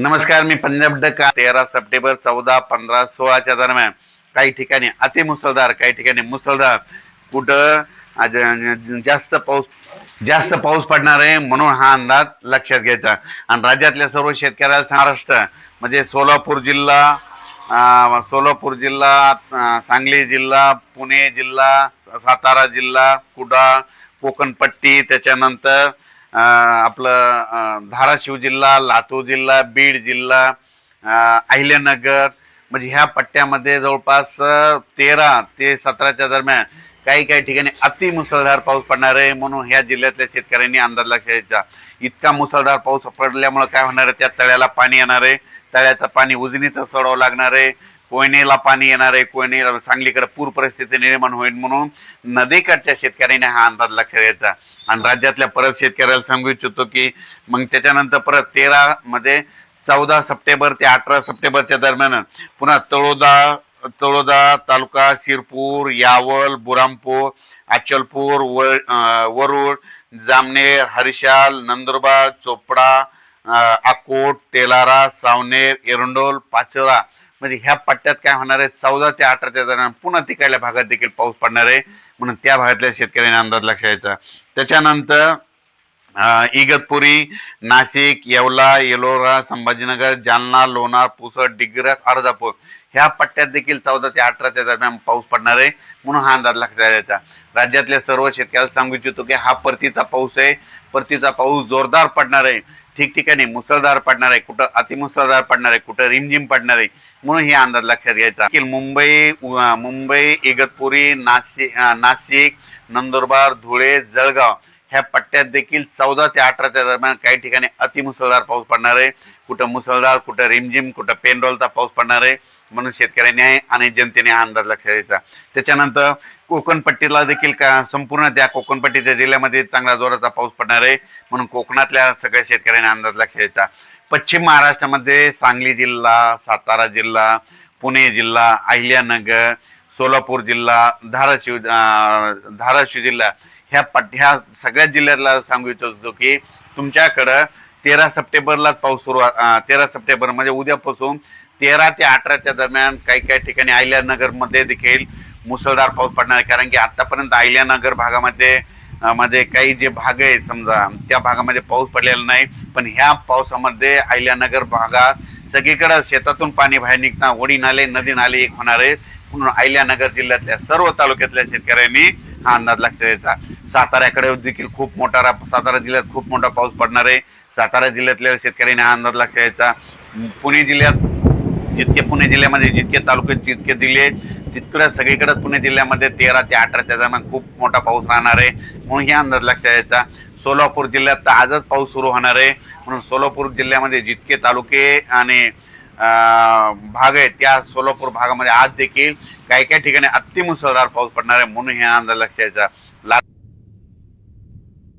नमस्कार मी पंजाब डक्का तेरा सप्टेंबर चौदा पंधरा सोळाच्या दरम्यान. काही ठिकाणी अतिमुसळधार काही ठिकाणी मुसळधार. कुठं? आज जास्त पाऊस जास्त पाऊस पडणार आहे म्हणून हा अंदाज लक्षात घ्यायचा. आणि राज्यातल्या सर्व शेतकऱ्याला महाराष्ट्र म्हणजे सोलापूर जिल्हा सोलापूर जिल्हा सांगली जिल्हा पुणे जिल्हा सातारा जिल्हा कुडा कोकणपट्टी त्याच्यानंतर आपलं धाराशिव जिल्हा लातूर जिल्हा बीड जिल्हा अहिल्यानगर म्हणजे ह्या पट्ट्यामध्ये जवळपास तेरा ते सतराच्या दरम्यान काही काही ठिकाणी अति मुसळधार पाऊस पडणार आहे म्हणून ह्या जिल्ह्यातल्या शेतकऱ्यांनी अंदाज लक्षात घ्यायचा इतका मुसळधार पाऊस पडल्यामुळे काय होणार आहे? त्या तळ्याला पाणी येणार आहे. तळ्याचं पाणी उजनीचं सोडावं लागणार आहे. कोयनेला पाणी येणार आहे कोयने सांगलीकडे पूर परिस्थिती निर्माण होईल म्हणून नदीकडच्या शेतकऱ्यांनी हा अंदाज लक्षात घ्यायचा आणि राज्यातल्या परत शेतकऱ्याला सांगू इच्छितो की मग त्याच्यानंतर परत तेरा मध्ये चौदा सप्टेंबर ते अठरा सप्टेंबरच्या दरम्यान पुन्हा तळोदा तळोदा तालुका शिरपूर यावल बुरामपूर अचलपूर वरुड जामनेर हरिशाल नंदुरबार चोपडा अकोट तेलारा सावनेर एरंडोल पाचोरा म्हणजे ह्या पट्ट्यात काय होणार आहे? चौदा ते अठराच्या दरम्यान पुन्हा तिकडल्या भागात देखील पाऊस पडणार आहे. म्हणून त्या भागातल्या शेतकऱ्यांनी अंदाज लक्ष घ्यायचा. त्याच्यानंतर अं, इगतपुरी नाशिक येवला येलोरा संभाजीनगर जालना लोणार पुसद डिग्रस अर्धापूर ह्या पट्ट्यात देखील चौदा ते अठराच्या दरम्यान पाऊस पडणार आहे. म्हणून हा अंदाज लक्षात द्यायचा राज्यातल्या सर्व शेतकऱ्याला सांगू इच्छितो की हा परतीचा पाऊस आहे. परतीचा पाऊस जोरदार पडणार आहे. ठिकठिकाणी मुसळधार पडणार आहे. कुठं अतिमुसळधार पडणार आहे. कुठं रिमझिम पडणार आहे. म्हणून हे अंदाज लक्षात घ्यायचा. मुंबई मुंबई इगतपुरी नाशिक नाशिक नंदुरबार धुळे जळगाव ह्या पट्ट्यात देखील चौदा ते अठराच्या दरम्यान काही ठिकाणी अतिमुसळधार पाऊस पडणार आहे. कुठं मुसळधार कुठं रिमझिम कुठं पेनरोलचा पाऊस पडणार आहे. म्हणून शेतकऱ्यांनी आणि जनतेने हा अंदाज लक्षात द्यायचा. त्याच्यानंतर कोकणपट्टीला देखील का संपूर्ण त्या कोकणपट्टीच्या जिल्ह्यामध्ये चांगला जोराचा पाऊस पडणार आहे म्हणून कोकणातल्या सगळ्या शेतकऱ्यांनी अंदाज लक्षात द्यायचा. पश्चिम महाराष्ट्रामध्ये सांगली जिल्हा सातारा जिल्हा पुणे जिल्हा अहिल्यानगर सोलापूर जिल्हा धाराशिव धाराशिव जिल्हा ह्या पट ह्या सगळ्या जिल्ह्यातला सांगू इच्छितो की तुमच्याकडं तेरा सप्टेंबरलाच पाऊस सुरू तेरा सप्टेंबर म्हणजे उद्यापासून तेरा ते अठराच्या दरम्यान काही काही ठिकाणी अहिल्यानगरमध्ये देखील मुसळधार पाऊस पडणार आहे. कारण की आतापर्यंत अहिल्यानगर भागामध्ये मध्ये काही जे भाग आहे समजा त्या भागामध्ये पाऊस पडलेला नाही. पण ह्या पावसामध्ये अहिल्यानगर भागात सगळीकडे शेतातून पाणी बाहेर निघणार ओढी नाले नदी नाले एक होणार आहे म्हणून अहिल्यानगर जिल्ह्यातल्या सर्व तालुक्यातल्या शेतकऱ्यांनी हा अंदाज लक्षात द्यायचा साताऱ्याकडे देखील खूप मोठा रा- सातारा जिल्ह्यात खूप मोठा पाऊस पडणार आहे. सातारा जिल्ह्यातल्या शेतकऱ्यांनी हा अंदाज लक्षात द्यायचा पुणे जिल्ह्यात जितके पुणे जिल्ह्यामध्ये जितके तालुके जितके जिल्हे तितकं सगळीकडे पुणे जिल्ह्यामध्ये तेरा ते अठराच्या दरम्यान खूप मोठा पाऊस राहणार आहे. म्हणून हे अंदाज लक्षात यायचा सोलापूर जिल्ह्यात तर आजच पाऊस सुरू होणार आहे. म्हणून सोलापूर जिल्ह्यामध्ये जितके तालुके आणि भाग आहे त्या सोलापूर भागामध्ये आज देखील काही काही ठिकाणी अतिमुसळधार पाऊस पडणार आहे. म्हणून हे अंदाज लक्षात यायचा